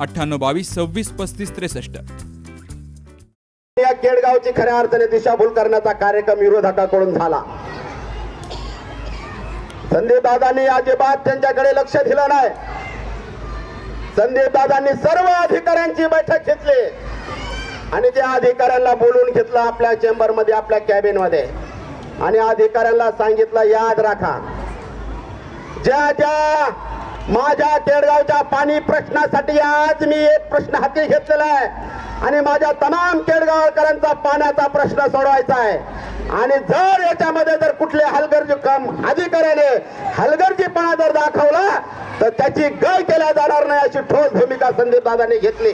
अठ्ठ्याण्णव बावीस सव्वीस पस्तीस त्रेसष्ट. या केडगावची खऱ्या अर्थाने दिशाभूल करण्याचा कार्यक्रम विरोधकाकडून झाला. संदीप दादांनी अजिबात त्यांच्याकडे लक्ष दिलं नाही. संदीप दादांनी सर्व अधिकाऱ्यांची बैठक घेतली. आणि त्या अधिकाऱ्यांना बोलून घेतलं आपल्या चेंबरमध्ये आपल्या कॅबिनमध्ये आणि अधिकाऱ्यांना सांगितलं याद राखा. ज्या ज्या माझ्या केडगावच्या पाणी प्रश्नासाठी आज मी एक प्रश्न हाती घेतलेला आहे. आणि माझ्या तमाम केडगावकरांचा पाण्याचा प्रश्न सोडवायचा आहे. आणि जर याच्यामध्ये जर कुठले हलगर्जी काम अधिकाऱ्याने हलगर्जीपणा जर दाखवला तर त्याची गय केल्या जाणार नाही अशी ठोस भूमिका संदीप दादाने घेतली.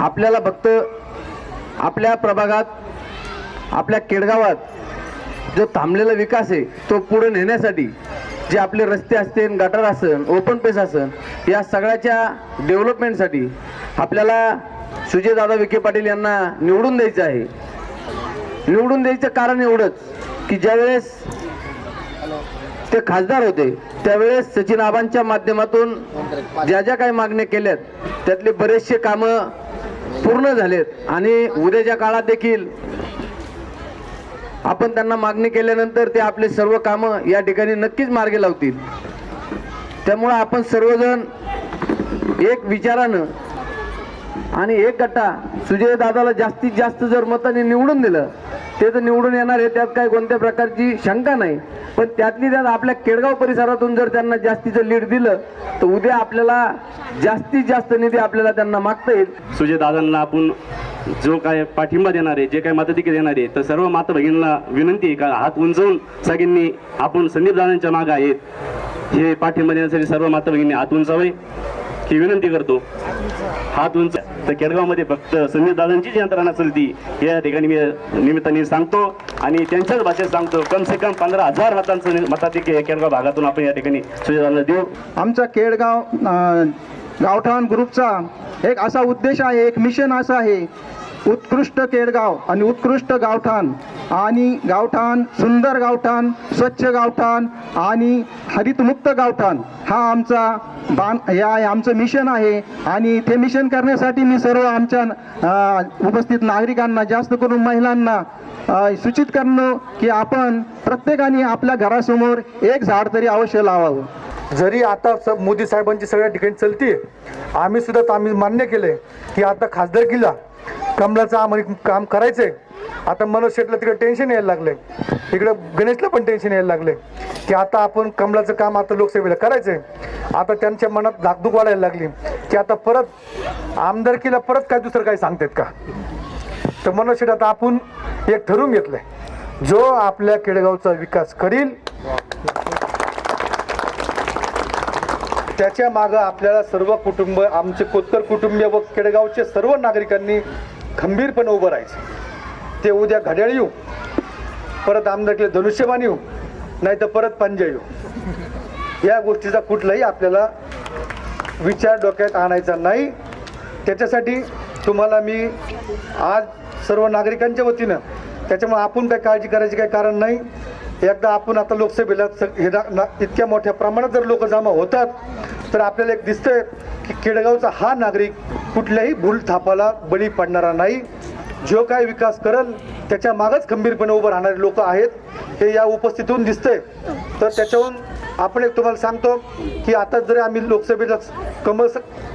आपल्याला फक्त आपल्या प्रभागात आपल्या केडगावात जो थांबलेला विकास आहे तो पुढे नेण्यासाठी जे आपले रस्ते असतील गटर असन ओपन पेस असन या सगळ्याच्या डेव्हलपमेंटसाठी आपल्याला सुजयदादा विखे पाटील यांना निवडून द्यायचं आहे. निवडून द्यायचं कारण एवढंच की ज्यावेळेस ते खासदार होते त्यावेळेस सचिन आबांच्या माध्यमातून ज्या ज्या काही मागण्या केल्यात त्यातले बरेचसे कामं पूर्ण झालेत. आणि उद्याच्या काळात देखील आपण त्यांना मागणी केल्यानंतर ते आपले सर्व कामं या ठिकाणी नक्कीच मार्गी लावतील. त्यामुळं आपण सर्वजण एक विचारानं आणि एक गट्टा सुजय दादाला जास्तीत जास्त जर मताने निवडून दिलं ते तर निवडून येणार आहे त्यात काही कोणत्या प्रकारची शंका नाही. पण त्यातली त्यात आपल्या केडगाव परिसरातून जर त्यांना जास्तीचं लीड दिलं तर उद्या आपल्याला जास्तीत जास्त निधी आपल्याला त्यांना मागता येईल. सुजय दादांना आपण जो काय पाठिंबा देणार आहे जे काय मदती देणार आहे तर सर्व माता भगिनींना विनंती आहे का? हात उंचवून सगळ्यांनी आपण संदीप दादांच्या मागे आहेत. हे पाठिंबा देण्यासाठी सर्व माता भगिनी हात उंचावे ही विनंती करतो. हात उंच तर केडगावमध्ये फक्त संदीप दादांचीच यंत्रणा चलती. या ठिकाणी मी निमित्ताने सांगतो आणि त्यांच्याच भाषेत सांगतो. कम से कम पंधरा हजार मतांचं मताधिक्य केडगाव भागातून आपण या ठिकाणी सुजय देऊ. आमचा केडगाव गावठाण ग्रुपचा एक असा उद्देश आहे एक मिशन असं आहे उत्कृष्ट केडगाव आणि उत्कृष्ट गावठाण आणि गावठाण सुंदर गावठाण स्वच्छ गावठाण आणि हरितमुक्त गावठाण हा आमचा बाण या आहे आमचं मिशन आहे. आणि ते मिशन करण्यासाठी मी सर्व आमच्या उपस्थित नागरिकांना जास्त करून महिलांना सूचित करणं की आपण प्रत्येकाने आपल्या घरासमोर एक झाड तरी अवश्य लावावं. जरी आता स मोदी साहेबांची सगळ्या ठिकाणी चलते आम्ही सुद्धा आम्ही मान्य केले की आता खासदार किल्ला कमलाचं आम्हाला काम करायचंय. आता मनोज शेटला तिकडे टेन्शन यायला लागले इकडे गणेशला पण टेन्शन यायला लागले की आता आपण कमलाचं काम आता लोकसभेला करायचंय. आता त्यांच्या मनात धाकधूक वाढायला लागली. की आता परत आमदारकीला परत काय दुसरं काही सांगतात का? तर मनोज शेट आता आपण एक ठरवून घेतलंय. जो आपल्या केडगावचा विकास करील त्याच्या मागं आपल्याला सर्व कुटुंब आमचे कोतकर कुटुंबीय व केडगावचे सर्व नागरिकांनी खंबीरपणे उभं राहायचं. ते उद्या घड्याळ येऊ परत आमदारकडे धनुष्यबाण येऊ नाही तर परत पंजा येऊ. या गोष्टीचा कुठलाही आपल्याला विचार डोक्यात आणायचा नाही. त्याच्यासाठी तुम्हाला मी आज सर्व नागरिकांच्या वतीनं त्याच्यामुळे आपण काही काळजी करायची काही कारण नाही. एकदा आपण आता लोकसभेला स- हे ना- इतक्या मोठ्या प्रमाणात जर लोक जमा होतात तर आपल्याला एक दिसतंय की केडगावचा हा नागरिक कुठल्याही भूल थापाला बळी पडणारा नाही. जो काय विकास करल त्याच्या मागच खंबीरपणे उभं राहणारे लोक आहेत हे या उपस्थितीतून दिसतंय. तर त्याच्याहून आपण एक तुम्हाला सांगतो की आता जरी आम्ही लोकसभेला कमल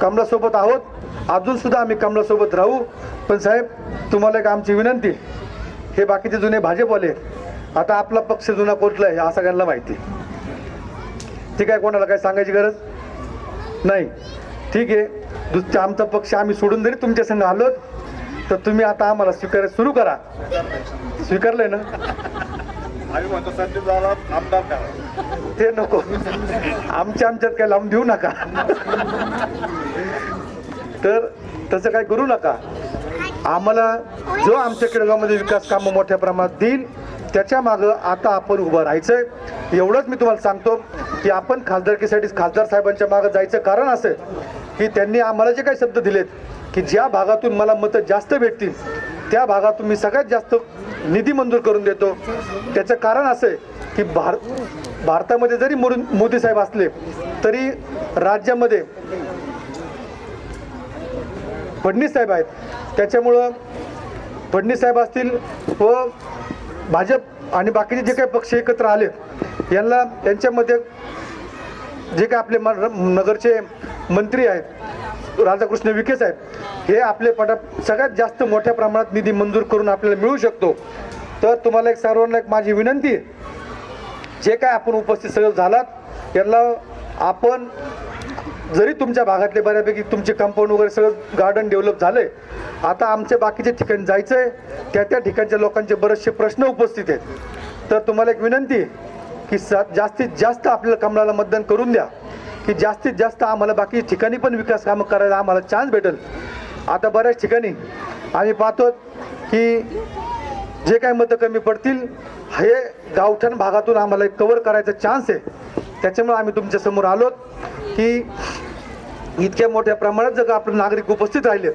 कमलासोबत आहोत अजून सुद्धा आम्ही कमलासोबत राहू. पण साहेब तुम्हाला एक आमची विनंती हे बाकीचे जुने भाजपवाले आता आपला पक्ष जुना कुठला आहे हा सगळ्यांना माहिती ठीक आहे कोणाला काय सांगायची गरज? नाही. ठीक आहे. आमचा पक्ष आम्ही सोडून जरी तुमच्या संघ आलो तर तुम्ही आता आम्हाला स्वीकार सुरू करा. स्वीकारलंय ना? ते नको. आमच्या आमच्यात काय लावून देऊ नका. तर तसं काय करू नका. आम्हाला जो आमच्या केडगावमध्ये विकास कामं मोठ्या प्रमाणात देईल त्याच्या मागं आता आपण उभं राहायचंय. एवढंच मी तुम्हाला सांगतो की आपण खासदारकीसाठी खासदार साहेबांच्या मागं जायचं कारण असं की त्यांनी आम्हाला जे काही शब्द दिलेत की ज्या भागातून मला मतं जास्त भेटतील त्या भागातून मी सगळ्यात जास्त निधी मंजूर करून देतो. त्याचं कारण असं आहे की भार भारतामध्ये जरी मोदी साहेब असले तरी राज्यामध्ये फडणीस साहेब आहेत. त्याच्यामुळं फडणीस साहेब असतील व भाजप आणि बाकीचे जे काही पक्ष एकत्र आले यांना यांच्यामध्ये जे काही आपले म- नगरचे मंत्री आहेत राधाकृष्ण विखे साहेब हे आपले पटा सगळ्यात जास्त मोठ्या प्रमाणात निधी मंजूर करून आपल्याला मिळू शकतो. तर तुम्हाला एक सर्वांना एक माझी विनंती आहे जे काय आपण उपस्थित सगळं झालात यांना आपण जरी तुमच्या भागातले बऱ्यापैकी तुमचे कंपाऊंड वगैरे सगळं गार्डन डेव्हलप झालंय आता आमच्या बाकीच्या ठिकाणी जायचं आहे त्या त्या ठिकाणच्या लोकांचे बरेचसे प्रश्न उपस्थित आहेत. तर तुम्हाला एक विनंती की स जास्तीत जास्त आपल्याला कमळाला मतदान करून द्या. की जास्तीत जास्त आम्हाला बाकी ठिकाणी पण विकास कामं करायला आम्हाला चान्स भेटेल. आता बऱ्याच ठिकाणी आम्ही पाहतो की जे काही मतं कमी पडतील हे गावठाण भागातून आम्हाला कव्हर करायचा चान्स आहे. त्याच्यामुळे आम्ही तुमच्यासमोर आलोत की इतक्या मोठ्या प्रमाणात जर आपले नागरिक उपस्थित राहिले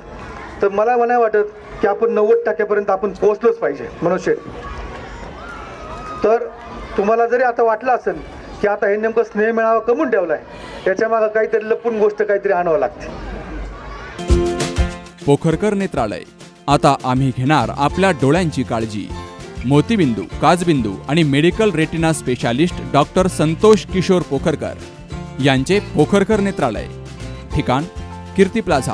तर मला नाही वाटत की आपण नव्वद टक्क्यापर्यंत आपण पोहोचलोच पाहिजे मनुष्य. तर तुम्हाला जरी आता वाटलं असेल की आता हे नेमकं स्नेह मिळावा कमून ठेवलाय त्याच्या त्याच्यामागं काहीतरी लपून गोष्ट काहीतरी आणावं लागते. पोखरकर नेत्रालय. आता आम्ही घेणार आपल्या डोळ्यांची काळजी. मोतीबिंदू काजबिंदू आणि medical retina specialist doctor Santosh Kishor Pokharkar यांचे पोखरकर नेत्रालय. ठिकाण कीर्ती प्लाझा.